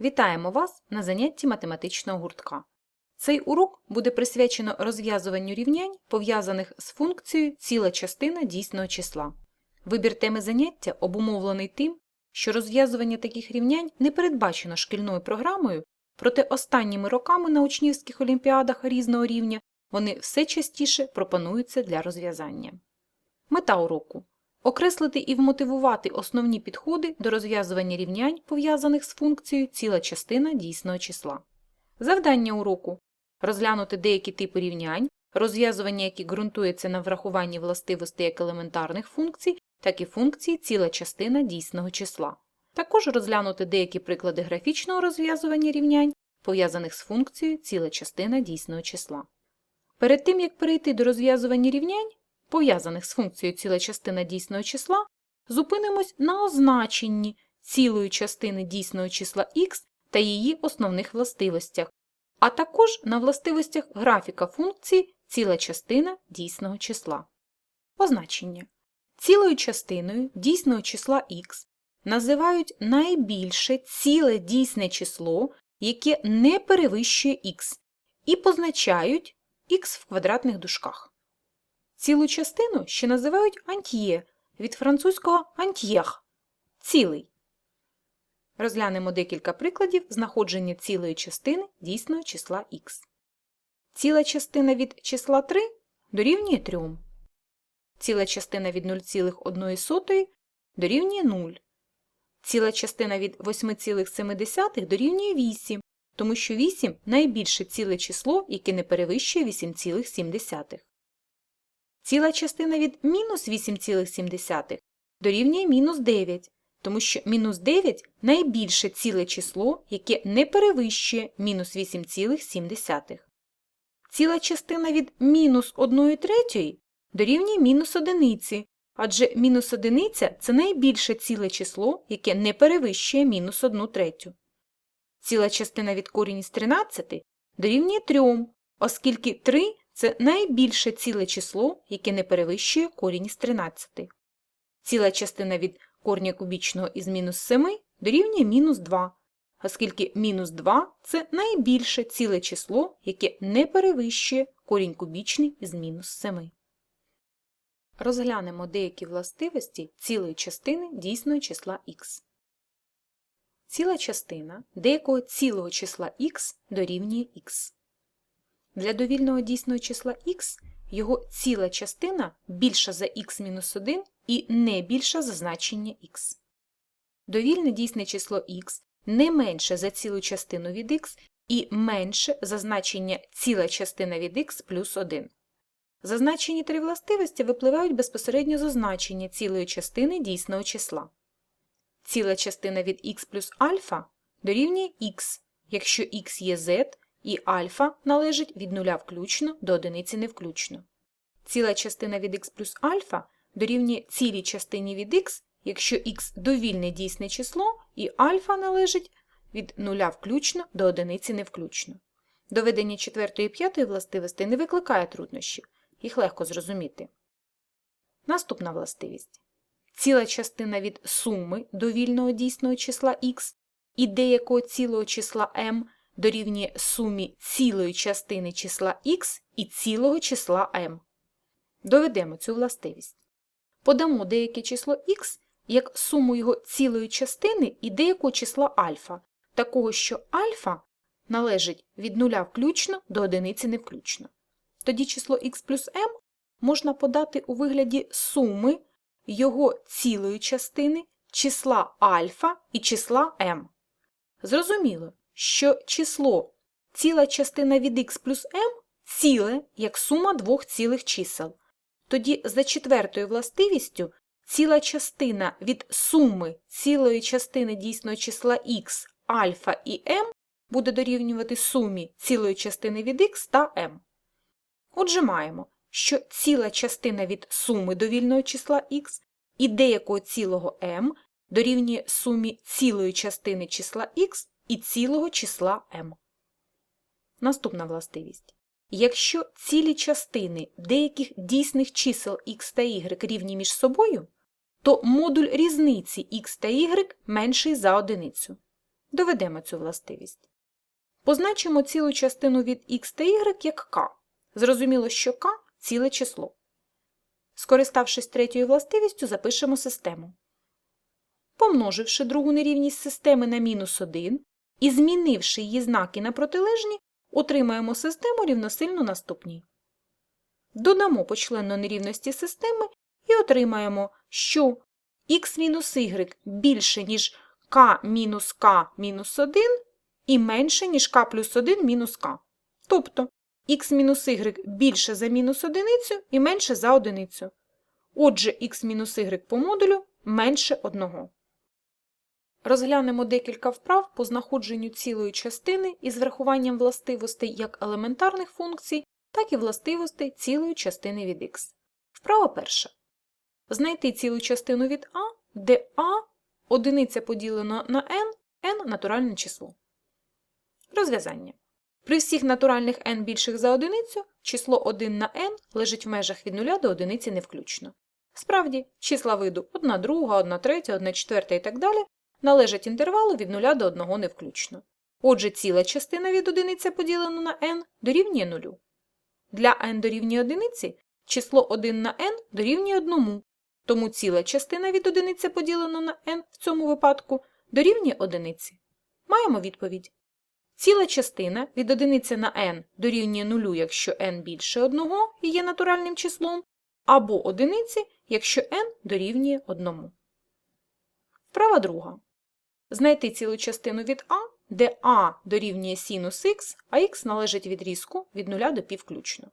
Вітаємо вас на занятті математичного гуртка. Цей урок буде присвячено розв'язуванню рівнянь, пов'язаних з функцією ціла частина дійсного числа. Вибір теми заняття обумовлений тим, що розв'язування таких рівнянь не передбачено шкільною програмою, проте останніми роками на учнівських олімпіадах різного рівня вони все частіше пропонуються для розв'язання. Мета уроку окреслити і вмотивувати основні підходи до розв'язування рівнянь, пов'язаних з функцією ціла частина дійсного числа. Завдання уроку розглянути деякі типи рівнянь, розв'язування яких ґрунтується на врахуванні властивостей як елементарних функцій, так і функцій ціла частина дійсного числа. Також розглянути деякі приклади графічного розв'язування рівнянь, пов'язаних з функцією ціла частина дійсного числа. Перед тим, як перейти до розв'язування рівнянь, пов'язаних з функцією ціла частина дійсного числа, зупинимось на означенні цілої частини дійсного числа х та її основних властивостях, а також на властивостях графіка функції ціла частина дійсного числа. Означення. Цілою частиною дійсного числа х називають найбільше ціле дійсне число, яке не перевищує х, і позначають х в квадратних дужках. Цілу частину ще називають антьє від французького антьєх – цілий. Розглянемо декілька прикладів знаходження цілої частини дійсного числа х. Ціла частина від числа 3 дорівнює 3. Ціла частина від 0,1 дорівнює 0. Ціла частина від 8,7 дорівнює 8, тому що 8 – найбільше ціле число, яке не перевищує 8,7. Ціла частина від мінус 8,7 дорівнює мінус 9, тому що мінус 9 – найбільше ціле число, яке не перевищує мінус 8,7. Ціла частина від мінус 1 третьої дорівнює мінус 1, адже мінус 1 – це найбільше ціле число, яке не перевищує мінус 1 третю. Ціла частина від корінь із 13 дорівнює 3, оскільки 3 – це найбільше ціле число, яке не перевищує корінь із 13. Ціла частина від корня кубічного із мінус 7 дорівнює мінус 2, оскільки мінус 2 – це найбільше ціле число, яке не перевищує корінь кубічний із мінус 7. Розглянемо деякі властивості цілої частини дійсного числа х. Ціла частина деякого цілого числа х дорівнює х. Для довільного дійсного числа х його ціла частина більша за х-1 і не більша за значення х. Довільне дійсне число х не менше за цілу частину від х і менше за значення ціла частина від х плюс 1. Зазначені три властивості випливають безпосередньо з означення цілої частини дійсного числа. Ціла частина від х плюс альфа дорівнює х, якщо х є z і альфа належить від нуля включно до одиниці не включно. Ціла частина від х плюс альфа дорівнює цілій частині від х, якщо х довільне дійсне число і альфа належить від нуля включно до одиниці не включно. Доведення четвертої і п'ятої властивостей не викликає труднощів, їх легко зрозуміти. Наступна властивість. Ціла частина від суми довільного дійсного числа х і деякого цілого числа m дорівнює сумі цілої частини числа х і цілого числа m. Доведемо цю властивість. Подамо деяке число х як суму його цілої частини і деякого числа альфа, такого, що альфа належить від нуля включно до одиниці не включно. Тоді число х плюс m можна подати у вигляді суми його цілої частини, числа альфа і числа m. Зрозуміло, що число ціла частина від х плюс m ціле як сума двох цілих чисел. Тоді за четвертою властивістю ціла частина від суми цілої частини дійсного числа х, альфа і m буде дорівнювати сумі цілої частини від х та m. Отже, маємо, що ціла частина від суми довільного числа х і деякого цілого m дорівнює сумі цілої частини числа х і цілого числа m. Наступна властивість. Якщо цілі частини деяких дійсних чисел х та y рівні між собою, то модуль різниці х та y менший за одиницю. Доведемо цю властивість. Позначимо цілу частину від х та y як k. Зрозуміло, що k – ціле число. Скориставшись третьою властивістю, запишемо систему. Помноживши другу нерівність системи на мінус 1 і змінивши її знаки на протилежні, отримаємо систему рівносильну наступній. Додамо почленно нерівності системи і отримаємо, що х-y більше, ніж k мінус k мінус 1 і менше, ніж k плюс 1 мінус k. Тобто х-y більше за мінус одиницю і менше за одиницю. Отже, х-y по модулю менше 1. Розглянемо декілька вправ по знаходженню цілої частини із врахуванням властивостей як елементарних функцій, так і властивостей цілої частини від х. Вправа перша. Знайти цілу частину від а, де а одиниця поділено на n, n – натуральне число. Розв'язання. При всіх натуральних n більших за одиницю число 1 на n лежить в межах від 0 до одиниці не включно. Справді, числа виду 1 друга, 1 третя, 1 четверта і так далі належать інтервалу від 0 до 1 не включно. Отже, ціла частина від одиниці поділено на n дорівнює 0. Для n дорівнює одиниці число 1 на n дорівнює 1, тому ціла частина від одиниці поділено на n в цьому випадку дорівнює одиниці. Маємо відповідь. Ціла частина від одиниці на n дорівнює 0, якщо n більше 1 і є натуральним числом, або одиниці, якщо n дорівнює 1. Вправа друга. Знайти цілу частину від а, де а дорівнює синус х, а х належить відрізку від 0 до пів включно.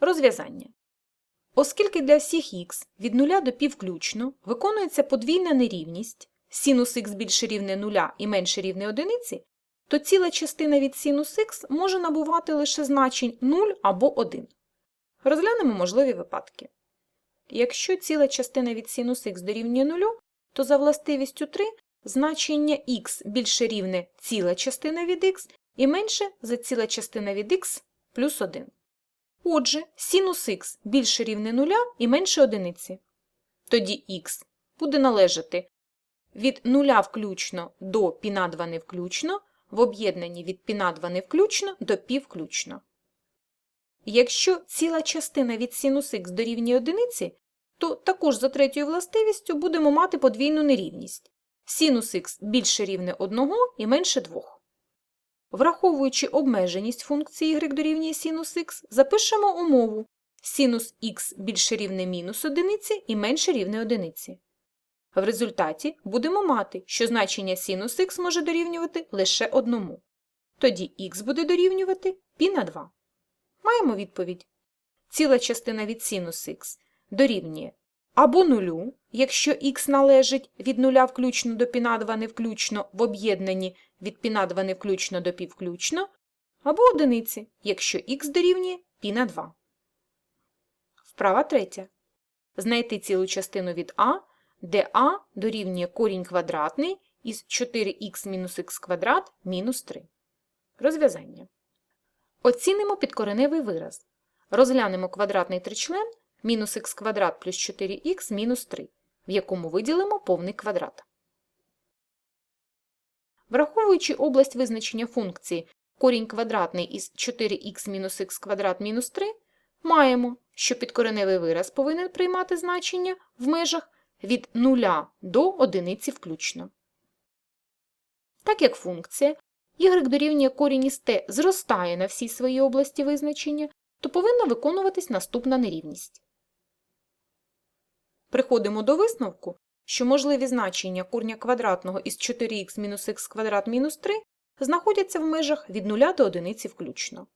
Розв'язання. Оскільки для всіх х від 0 до пів включно виконується подвійна нерівність синус х більше рівне 0 і менше рівне одиниці, то ціла частина від синус х може набувати лише значень 0 або 1. Розглянемо можливі випадки. Якщо ціла частина від синус х дорівнює 0, то за властивістю 3 значення х більше рівне ціла частина від х і менше за ціла частина від х плюс 1. Отже, синус x більше рівне 0 і менше 1. Тоді х буде належати від 0 включно до піна 2 не включно в об'єднанні від піна 2 не включно до пі включно. Якщо ціла частина від синус х дорівнює 1, то також за третьою властивістю будемо мати подвійну нерівність. Синус х більше рівне 1 і менше 2. Враховуючи обмеженість функції y дорівнює синус х, запишемо умову синус х більше рівне мінус одиниці і менше рівне одиниці. В результаті будемо мати, що значення синус х може дорівнювати лише одному. Тоді х буде дорівнювати π на 2. Маємо відповідь. Ціла частина від синус х дорівнює або нулю, якщо х належить від нуля включно до піна 2 не включно в об'єднанні від піна 2 не включно до півключно, або одиниці, якщо х дорівнює пі на 2. Вправа третя. Знайти цілу частину від А, де А дорівнює корінь квадратний із 4х-х квадрат мінус 3. Розв'язання. Оцінимо підкореневий вираз. Розглянемо квадратний тричлен мінус х квадрат плюс 4х мінус 3, в якому виділимо повний квадрат. Враховуючи область визначення функції корінь квадратний із 4х мінус х квадрат мінус 3, маємо, що підкореневий вираз повинен приймати значення в межах від 0 до 1 включно. Так як функція y дорівнює корінь із t зростає на всій своїй області визначення, то повинна виконуватись наступна нерівність. Приходимо до висновку, що можливі значення корня квадратного із 4х мінус х квадрат мінус 3 знаходяться в межах від 0 до 1 включно.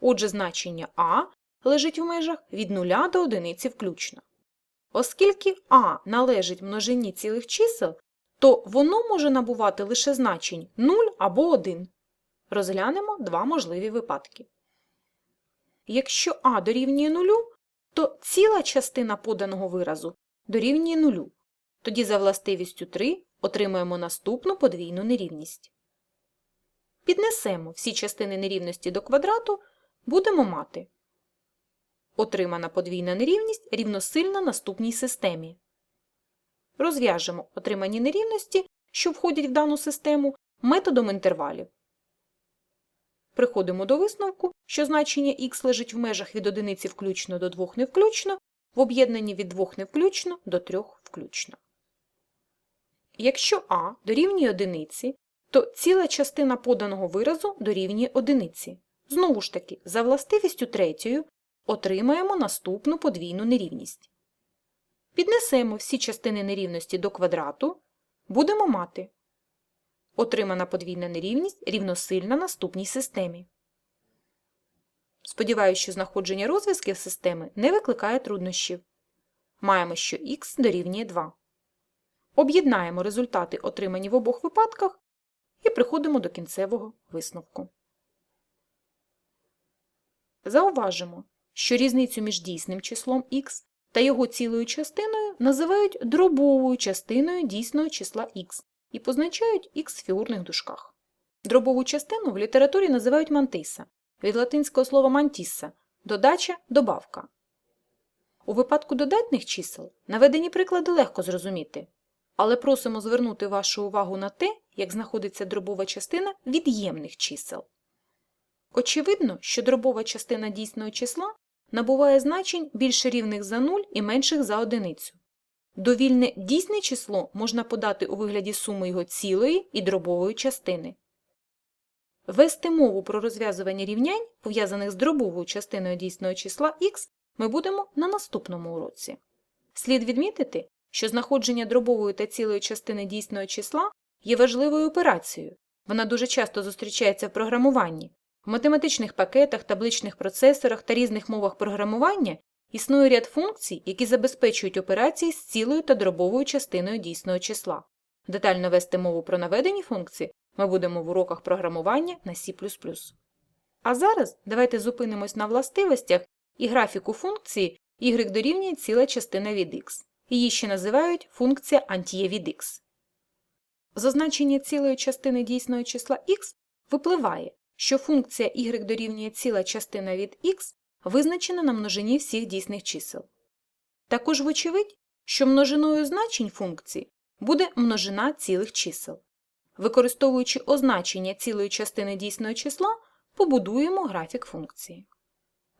Отже, значення а лежить в межах від 0 до 1 включно. Оскільки а належить множині цілих чисел, то воно може набувати лише значень 0 або 1. Розглянемо два можливі випадки. Якщо а дорівнює 0, то ціла частина поданого виразу дорівнює 0. Тоді за властивістю 3 отримаємо наступну подвійну нерівність. Піднесемо всі частини нерівності до квадрату, будемо мати отримана подвійна нерівність рівносильна наступній системі. Розв'яжемо отримані нерівності, що входять в дану систему, методом інтервалів. Приходимо до висновку, що значення х лежить в межах від одиниці включно до 2 не включно, в об'єднанні від 2 не включно до 3 включно. Якщо а дорівнює одиниці, то ціла частина поданого виразу дорівнює одиниці. Знову ж таки, за властивістю третьою отримаємо наступну подвійну нерівність. Піднесемо всі частини нерівності до квадрату, будемо мати отримана подвійна нерівність рівносильна наступній системі. Сподіваюся, що знаходження розв'язків системи не викликає труднощів. Маємо, що х дорівнює 2. Об'єднаємо результати, отримані в обох випадках, і приходимо до кінцевого висновку. Зауважимо, що різницю між дійсним числом х та його цілою частиною називають дробовою частиною дійсного числа х і позначають х в фігурних дужках. Дробову частину в літературі називають мантиса, від латинського слова мантісса – додача, добавка. У випадку додатних чисел наведені приклади легко зрозуміти, але просимо звернути вашу увагу на те, як знаходиться дробова частина від'ємних чисел. Очевидно, що дробова частина дійсного числа набуває значень більше рівних за 0 і менших за одиницю. Довільне дійсне число можна подати у вигляді суми його цілої і дробової частини. Вести мову про розв'язування рівнянь, пов'язаних з дробовою частиною дійсного числа х, ми будемо на наступному уроці. Слід відмітити, що знаходження дробової та цілої частини дійсного числа є важливою операцією. Вона дуже часто зустрічається в програмуванні. В математичних пакетах, табличних процесорах та різних мовах програмування існує ряд функцій, які забезпечують операції з цілою та дробовою частиною дійсного числа. Детально вести мову про наведені функції ми будемо в уроках програмування на C++. А зараз давайте зупинимось на властивостях і графіку функції y дорівнює ціла частина від x. Її ще називають функція антіє від x. З означення цілої частини дійсного числа x випливає, що функція y дорівнює ціла частина від x визначена на множині всіх дійсних чисел. Також вочевидь, що множиною значень функції буде множина цілих чисел. Використовуючи означення цілої частини дійсного числа, побудуємо графік функції.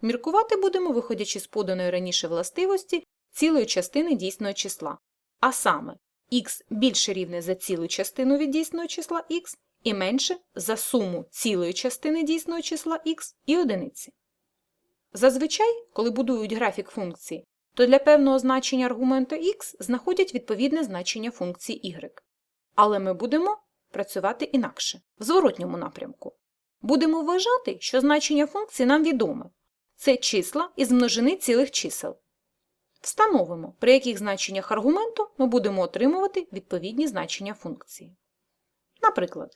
Міркувати будемо, виходячи з поданої раніше властивості цілої частини дійсного числа, а саме х більше рівне за цілу частину від дійсного числа х і менше за суму цілої частини дійсного числа х і одиниці. Зазвичай, коли будують графік функції, то для певного значення аргументу х знаходять відповідне значення функції y. Але ми будемо працювати інакше, в зворотньому напрямку. Будемо вважати, що значення функції нам відоме. Це числа із множини цілих чисел. Встановимо, при яких значеннях аргументу ми будемо отримувати відповідні значення функції. Наприклад,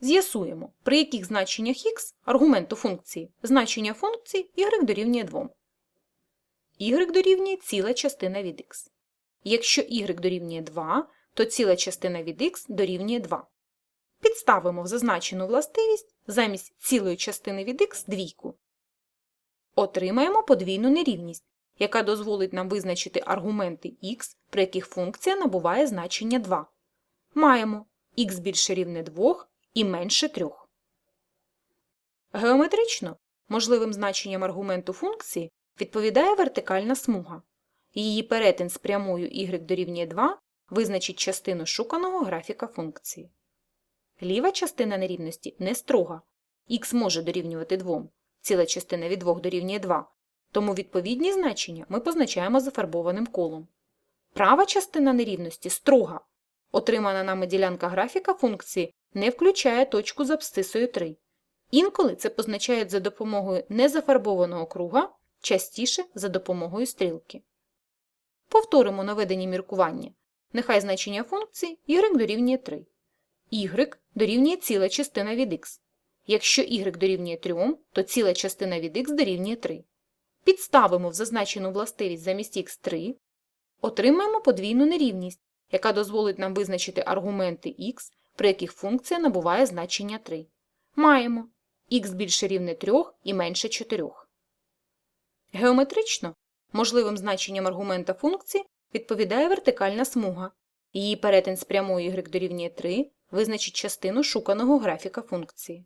з'ясуємо, при яких значеннях х аргументу функції значення функції y дорівнює 2. y дорівнює ціла частина від х. Якщо y дорівнює 2, то ціла частина від х дорівнює 2. Підставимо в зазначену властивість замість цілої частини від х двійку. Отримаємо подвійну нерівність, яка дозволить нам визначити аргументи х, при яких функція набуває значення 2. Маємо х більше рівне 2 і менше 3. Геометрично можливим значенням аргументу функції відповідає вертикальна смуга. Її перетин з прямою y дорівнює 2 визначить частину шуканого графіка функції. Ліва частина нерівності не строга. х може дорівнювати 2, ціла частина від 2 дорівнює 2, тому відповідні значення ми позначаємо зафарбованим колом. Права частина нерівності строга. Отримана нами ділянка графіка функції не включає точку з абсцисою 3. Інколи це позначають за допомогою незафарбованого круга, частіше за допомогою стрілки. Повторимо наведені міркування. Нехай значення функції y дорівнює 3. y дорівнює ціла частина від x. Якщо y дорівнює 3, то ціла частина від x дорівнює 3. Підставимо в зазначену властивість замість x 3, отримаємо подвійну нерівність, яка дозволить нам визначити аргументи x, при яких функція набуває значення 3. Маємо х більше рівне 3 і менше 4. Геометрично можливим значенням аргумента функції відповідає вертикальна смуга. Її перетин з прямою y дорівнює 3 визначить частину шуканого графіка функції.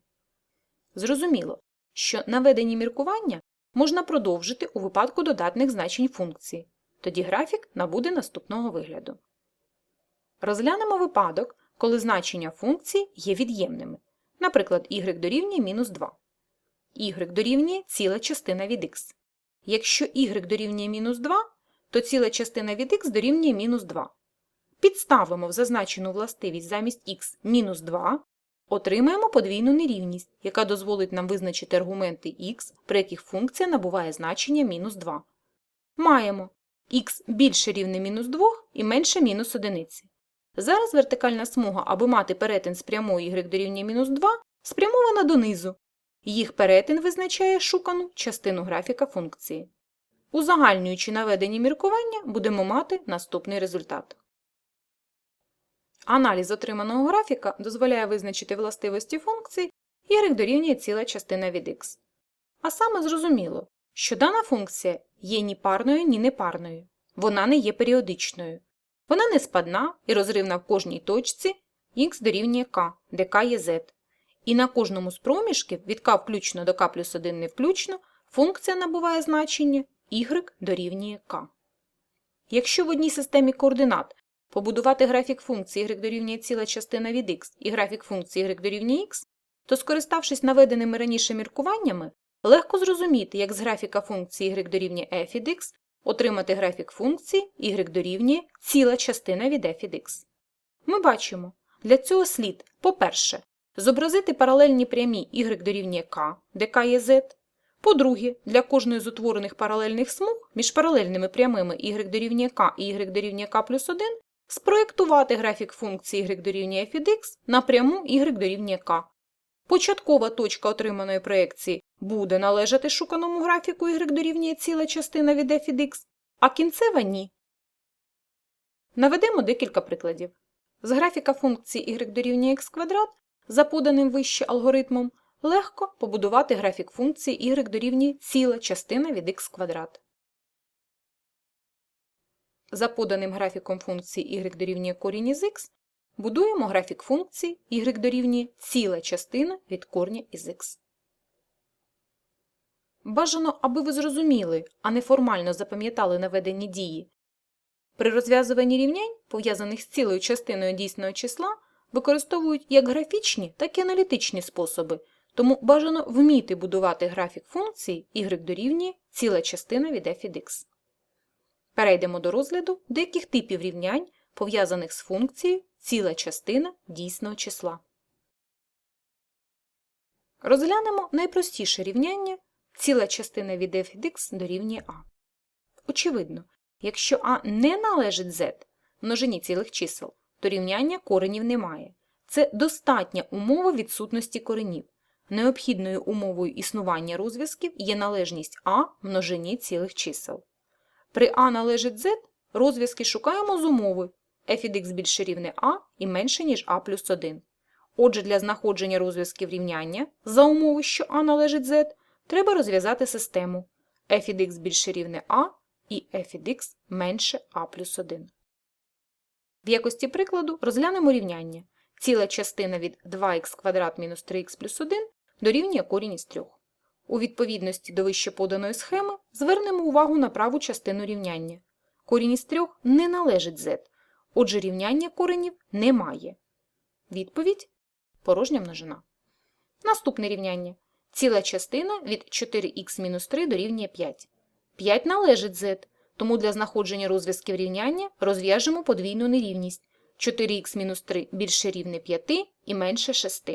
Зрозуміло, що наведені міркування можна продовжити у випадку додатних значень функції. Тоді графік набуде наступного вигляду. Розглянемо випадок, коли значення функції є від'ємними. Наприклад, y дорівнює мінус 2. y дорівнює ціла частина від x. Якщо y дорівнює мінус 2, то ціла частина від x дорівнює мінус 2. Підставимо в зазначену властивість замість x мінус 2, отримаємо подвійну нерівність, яка дозволить нам визначити аргументи x, при яких функція набуває значення мінус 2. Маємо x більше рівне мінус 2 і менше мінус 1. Зараз вертикальна смуга, аби мати перетин з прямою y дорівнює мінус 2, спрямована донизу. Їх перетин визначає шукану частину графіка функції. Узагальнюючи наведені міркування, будемо мати наступний результат. Аналіз отриманого графіка дозволяє визначити властивості функції y дорівнює ціла частина від x. А саме зрозуміло, що дана функція є ні парною, ні непарною. Вона не є періодичною. Вона не спадна і розривна в кожній точці х дорівнює k, де k є z. І на кожному з проміжків від k включно до k плюс 1 не включно функція набуває значення y дорівнює k. Якщо в одній системі координат побудувати графік функції y дорівнює ціла частина від x і графік функції y дорівнює x, то, скориставшись наведеними раніше міркуваннями, легко зрозуміти, як з графіка функції y дорівнює f від x отримати графік функції y дорівнює ціла частина від f від x. Ми бачимо, для цього слід, по-перше, зобразити паралельні прямі y дорівнює k, де k є z. По-друге, для кожної з утворених паралельних смуг між паралельними прямими y дорівнює k і y дорівнює k плюс 1 спроєктувати графік функції y дорівнює від x на пряму y дорівнює k. Початкова точка отриманої проєкції буде належати шуканому графіку y дорівнює ціла частина від f x, а кінцева – ні. Наведемо декілька прикладів. З графіка функції y дорівнює x квадрат за поданим вище алгоритмом легко побудувати графік функції y дорівнює ціла частина від x квадрат. За поданим графіком функції y дорівнює корінь із x будуємо графік функції y дорівнює ціла частина від корня із x. Бажано, аби ви зрозуміли, а не формально запам'ятали наведені дії. При розв'язуванні рівнянь, пов'язаних з цілою частиною дійсного числа, використовують як графічні, так і аналітичні способи, тому бажано вміти будувати графік функції y дорівнює ціла частина від f від x. Перейдемо до розгляду деяких типів рівнянь, пов'язаних з функцією ціла частина дійсного числа. Розглянемо найпростіше рівняння ціла частина від f від x дорівнює a. Очевидно, якщо a не належить z множині цілих чисел, то рівняння коренів немає. Це достатня умова відсутності коренів. Необхідною умовою існування розв'язків є належність а множині цілих чисел. При а належить z розв'язки шукаємо з умови f від x більше рівне а і менше, ніж а плюс 1. Отже, для знаходження розв'язків рівняння за умови, що а належить z, треба розв'язати систему f від x більше рівне а і f від x менше а плюс 1. В якості прикладу розглянемо рівняння. Ціла частина від 2х квадрат мінус 3х плюс 1 дорівнює корінь із 3. У відповідності до вище поданої схеми звернемо увагу на праву частину рівняння. Корінь із 3 не належить z, отже рівняння коренів немає. Відповідь – порожня множина. Наступне рівняння. Ціла частина від 4х-3 дорівнює 5. 5 належить z, тому для знаходження розв'язків рівняння розв'яжемо подвійну нерівність. 4х-3 більше рівне 5 і менше 6.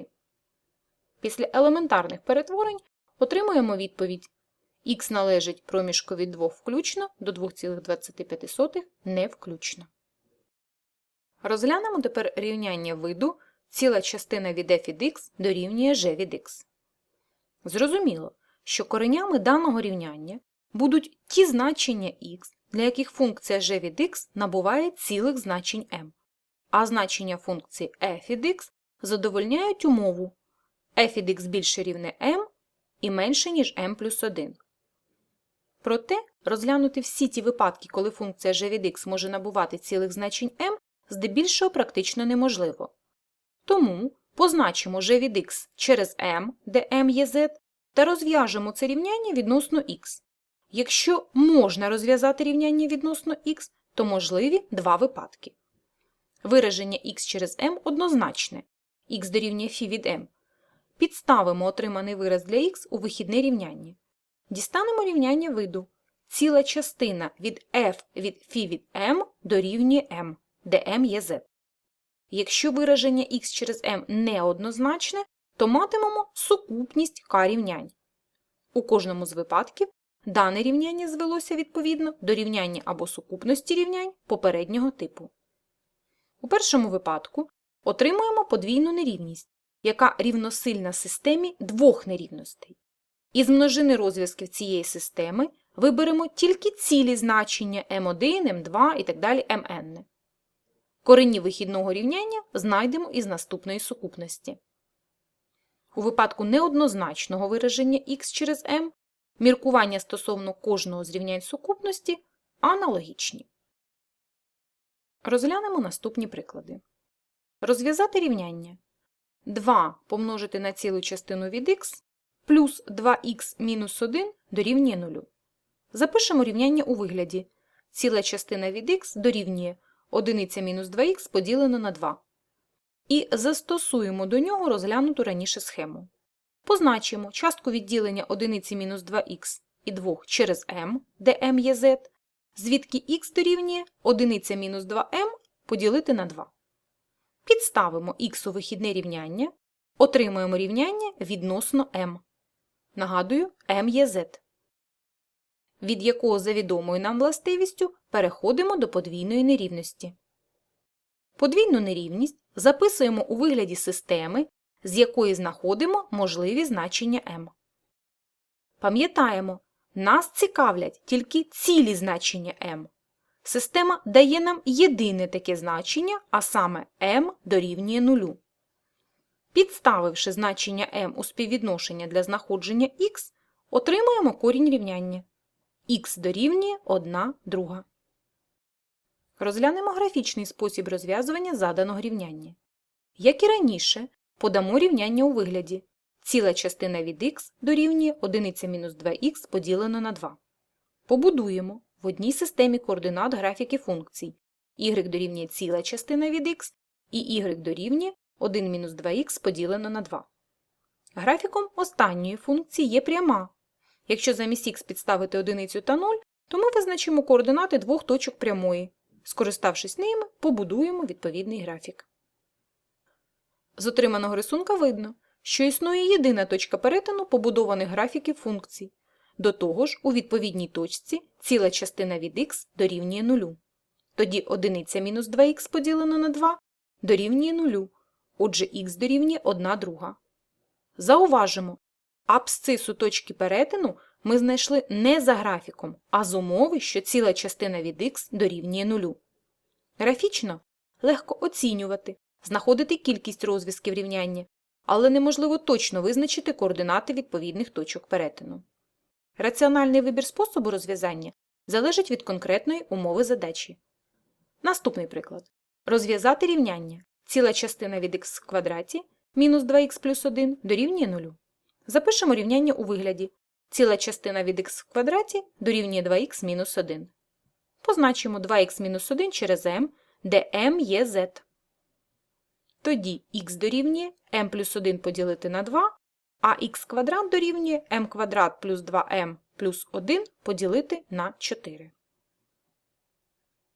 Після елементарних перетворень отримуємо відповідь. Х належить проміжку від 2 включно до 2,25 не включно. Розглянемо тепер рівняння виду ціла частина від f від x дорівнює g від x. Зрозуміло, що коренями даного рівняння будуть ті значення x, для яких функція g від x набуває цілих значень m, а значення функції f від x задовольняють умову f від x більше рівне m і менше, ніж m плюс 1. Проте розглянути всі ті випадки, коли функція g від x може набувати цілих значень m, здебільшого практично неможливо. Тому позначимо g від x через m, де m є z, та розв'яжемо це рівняння відносно x. Якщо можна розв'язати рівняння відносно x, то можливі два випадки. Вираження x через m однозначне, x дорівнює φ від m. Підставимо отриманий вираз для x у вихідне рівняння. Дістанемо рівняння виду. Ціла частина від f від φ від m дорівнює m, де m є z. Якщо вираження x через m неоднозначне, то матимемо сукупність k рівнянь. У кожному з випадків дане рівняння звелося відповідно до рівняння або сукупності рівнянь попереднього типу. У першому випадку отримуємо подвійну нерівність, яка рівносильна системі двох нерівностей. Із множини розв'язків цієї системи виберемо тільки цілі значення m1, m2 і так далі mn. Корені вихідного рівняння знайдемо із наступної сукупності. У випадку неоднозначного вираження x через m міркування стосовно кожного з рівнянь сукупності аналогічні. Розглянемо наступні приклади. Розв'язати рівняння 2 помножити на цілу частину від х плюс 2х мінус 1 дорівнює 0. Запишемо рівняння у вигляді. Ціла частина від х дорівнює 1 мінус 2х поділено на 2. І застосуємо до нього розглянуту раніше схему. Позначимо частку відділення 1 мінус 2х і 2 через m, де m є z, звідки х дорівнює 1 мінус 2m поділити на 2. Підставимо х у вихідне рівняння, отримуємо рівняння відносно m. Нагадую, є z, від якого за відомою нам властивістю переходимо до подвійної нерівності. Подвійну нерівність записуємо у вигляді системи, з якої знаходимо можливі значення m. Пам'ятаємо, нас цікавлять тільки цілі значення m. Система дає нам єдине таке значення, а саме m дорівнює 0. Підставивши значення m у співвідношення для знаходження x, отримуємо корінь рівняння. х дорівнює 1 друга. Розглянемо графічний спосіб розв'язування заданого рівняння. Як і раніше, подамо рівняння у вигляді. Ціла частина від х дорівнює 1 мінус 2х поділено на 2. Побудуємо в одній системі координат графіки функцій. y дорівнює ціла частина від х і y дорівнює 1 мінус 2х поділено на 2. Графіком останньої функції є пряма. Якщо замість х підставити одиницю та 0, то ми визначимо координати двох точок прямої. Скориставшись ними, побудуємо відповідний графік. З отриманого рисунка видно, що існує єдина точка перетину побудованих графіків функцій. До того ж, у відповідній точці ціла частина від х дорівнює 0. Тоді 1 мінус 2х поділено на 2 дорівнює 0, отже х дорівнює 1 друга. Зауважимо, абсцису точки перетину ми знайшли не за графіком, а з умови, що ціла частина від х дорівнює 0. Графічно легко оцінювати, знаходити кількість розв'язків рівняння, але неможливо точно визначити координати відповідних точок перетину. Раціональний вибір способу розв'язання залежить від конкретної умови задачі. Наступний приклад. Розв'язати рівняння. Ціла частина від х в квадраті мінус 2х плюс 1 дорівнює 0. Запишемо рівняння у вигляді. Ціла частина від х в квадраті дорівнює 2х мінус 1. Позначимо 2х мінус 1 через m, де m є z. Тоді х дорівнює m плюс 1 поділити на 2, а х квадрат дорівнює m квадрат плюс 2m плюс 1 поділити на 4.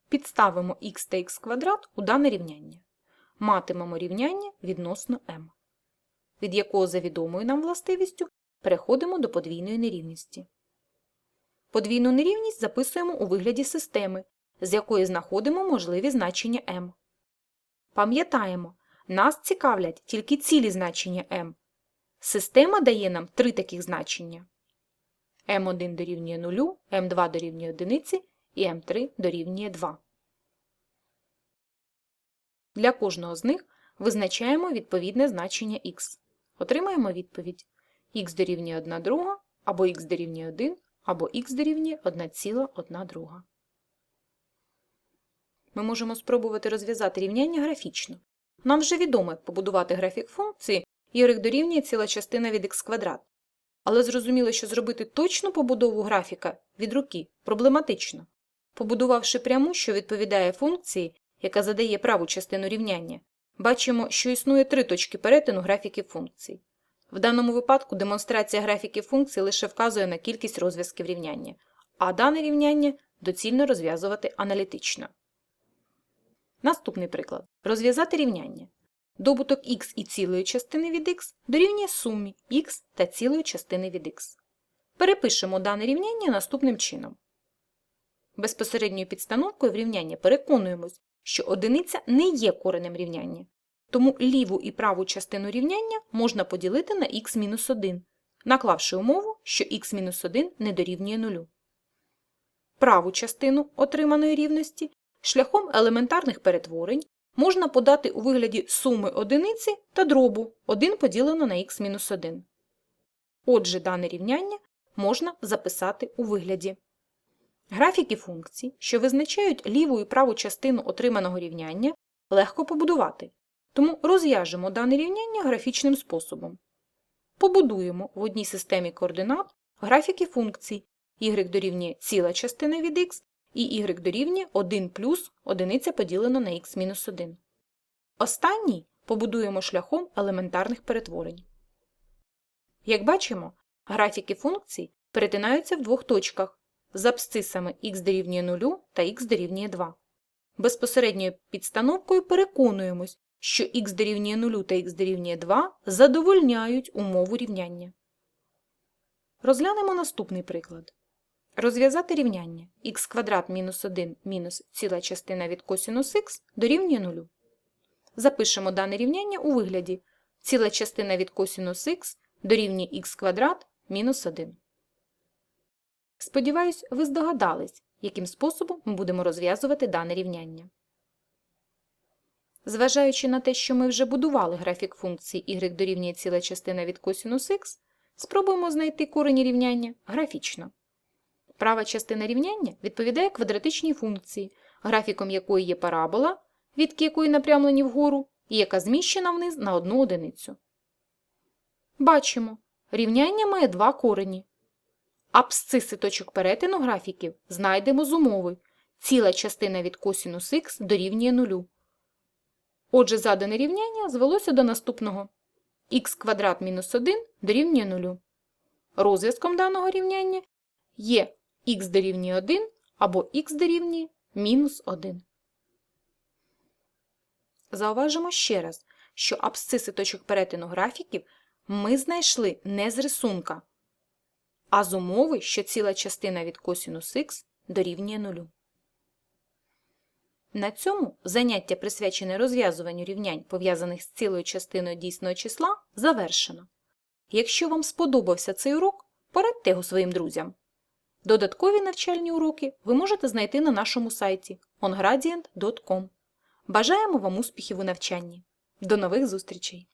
Підставимо х та х квадрат у дане рівняння. Матимемо рівняння відносно m, від якого за відомою нам властивістю переходимо до подвійної нерівності. Подвійну нерівність записуємо у вигляді системи, з якої знаходимо можливі значення m. Пам'ятаємо, нас цікавлять тільки цілі значення m. Система дає нам три таких значення. m1 дорівнює 0, m2 дорівнює 1 і m3 дорівнює 2. Для кожного з них визначаємо відповідне значення x. Отримаємо відповідь х дорівнює 1 друга, або х дорівнює 1, або х дорівнює 1,1 друга. Ми можемо спробувати розв'язати рівняння графічно, нам вже відомо, як побудувати графік функції y дорівнює ціла частина від х квадрат. Але зрозуміло, що зробити точну побудову графіка від руки проблематично. Побудувавши пряму, що відповідає функції, яка задає праву частину рівняння, бачимо, що існує три точки перетину графіків функцій. В даному випадку демонстрація графіків функцій лише вказує на кількість розв'язків рівняння, а дане рівняння доцільно розв'язувати аналітично. Наступний приклад. Розв'язати рівняння. Добуток х і цілої частини від х дорівнює сумі х та цілої частини від х. Перепишемо дане рівняння наступним чином. Безпосередньою підстановкою в рівняння переконуємось, що одиниця не є коренем рівняння. Тому ліву і праву частину рівняння можна поділити на х-1, наклавши умову, що х-1 не дорівнює нулю. Праву частину отриманої рівності шляхом елементарних перетворень можна подати у вигляді суми одиниці та дробу 1 поділено на х-1. Отже, дане рівняння можна записати у вигляді. Графіки функцій, що визначають ліву і праву частину отриманого рівняння, легко побудувати, тому розв'яжемо дане рівняння графічним способом. Побудуємо в одній системі координат графіки функцій y дорівнює ціла частина від х і y дорівнює 1 плюс одиниця поділено на х-1. Останній побудуємо шляхом елементарних перетворень. Як бачимо, графіки функцій перетинаються в двох точках з абсцисами х дорівнює 0 та х дорівнює 2. Безпосередньою підстановкою переконуємось, що х дорівнює 0 та х дорівнює 2 задовольняють умову рівняння. Розглянемо наступний приклад. Розв'язати рівняння х квадрат мінус 1 мінус ціла частина від косінус х дорівнює 0. Запишемо дане рівняння у вигляді ціла частина від косінус х дорівнює х квадрат мінус 1. Сподіваюсь, ви здогадались, яким способом ми будемо розв'язувати дане рівняння. Зважаючи на те, що ми вже будували графік функції y дорівнює ціла частина від косінус х, спробуємо знайти корені рівняння графічно. Права частина рівняння відповідає квадратичній функції, графіком якої є парабола, відки якої напрямлені вгору, і яка зміщена вниз на одну одиницю. Бачимо, рівняння має два корені. Абсциси точок перетину графіків знайдемо з умови. Ціла частина від косінус х дорівнює нулю. Отже, задане рівняння звелося до наступного. х квадрат мінус 1 дорівнює нулю. Розв'язком даного рівняння є х дорівнює 1 або х дорівнює мінус 1. Зауважимо ще раз, що абсциси точок перетину графіків ми знайшли не з рисунка, а з умови, що ціла частина від косінус х дорівнює нулю. На цьому заняття, присвячене розв'язуванню рівнянь, пов'язаних з цілою частиною дійсного числа, завершено. Якщо вам сподобався цей урок, порадьте його своїм друзям. Додаткові навчальні уроки ви можете знайти на нашому сайті ongradient.com. Бажаємо вам успіхів у навчанні. До нових зустрічей!